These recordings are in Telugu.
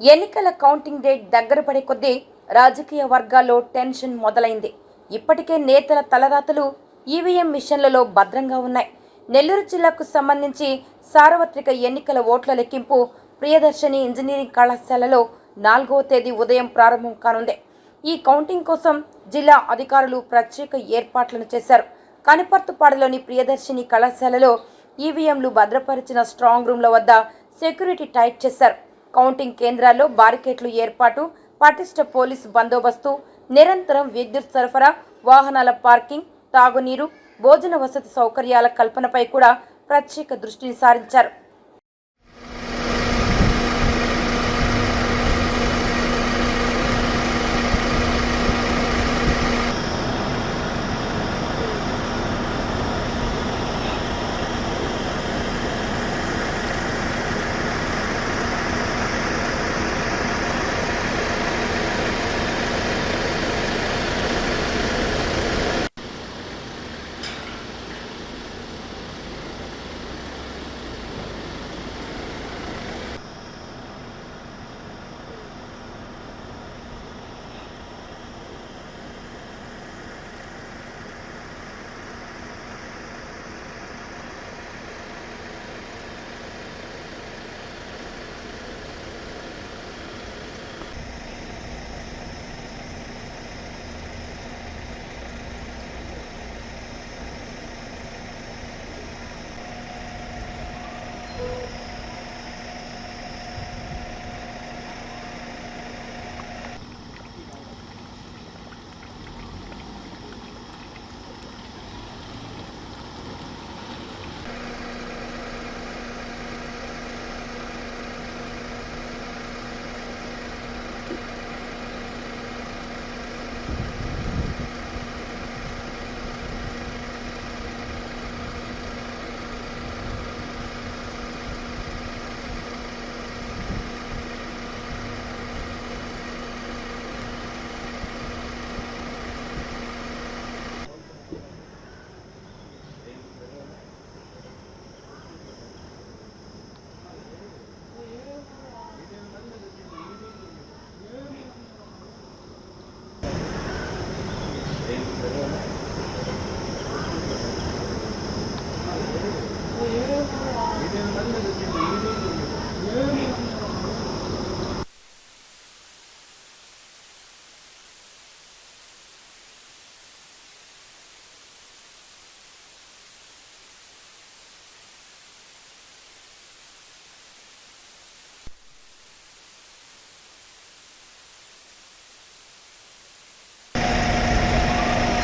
ఎన్నికల కౌంటింగ్ డేట్ దగ్గర పడే కొద్దీ రాజకీయ వర్గాల్లో టెన్షన్ మొదలైంది. ఇప్పటికే నేతల తలరాతలు ఈవీఎం మిషన్లలో భద్రంగా ఉన్నాయి. నెల్లూరు జిల్లాకు సంబంధించి సార్వత్రిక ఎన్నికల ఓట్ల లెక్కింపు ప్రియదర్శిని ఇంజనీరింగ్ కళాశాలలో నాలుగవ తేదీ ఉదయం ప్రారంభం కానుంది. ఈ కౌంటింగ్ కోసం జిల్లా అధికారులు ప్రత్యేక ఏర్పాట్లను చేశారు. కనిపర్తుపాడులోని ప్రియదర్శిని కళాశాలలో ఈవీఎంలు భద్రపరిచిన స్ట్రాంగ్ రూమ్ల వద్ద సెక్యూరిటీ టైట్ చేశారు. కౌంటింగ్ కేంద్రాల్లో బారికేట్లు ఏర్పాటు పటిష్ట పోలీసు బందోబస్తు నిరంతరం విద్యుత్ సరఫరా వాహనాల పార్కింగ్ తాగునీరు భోజన వసతి సౌకర్యాల కల్పనపై కూడా ప్రత్యేక దృష్టిని సారించారు.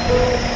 Thank you.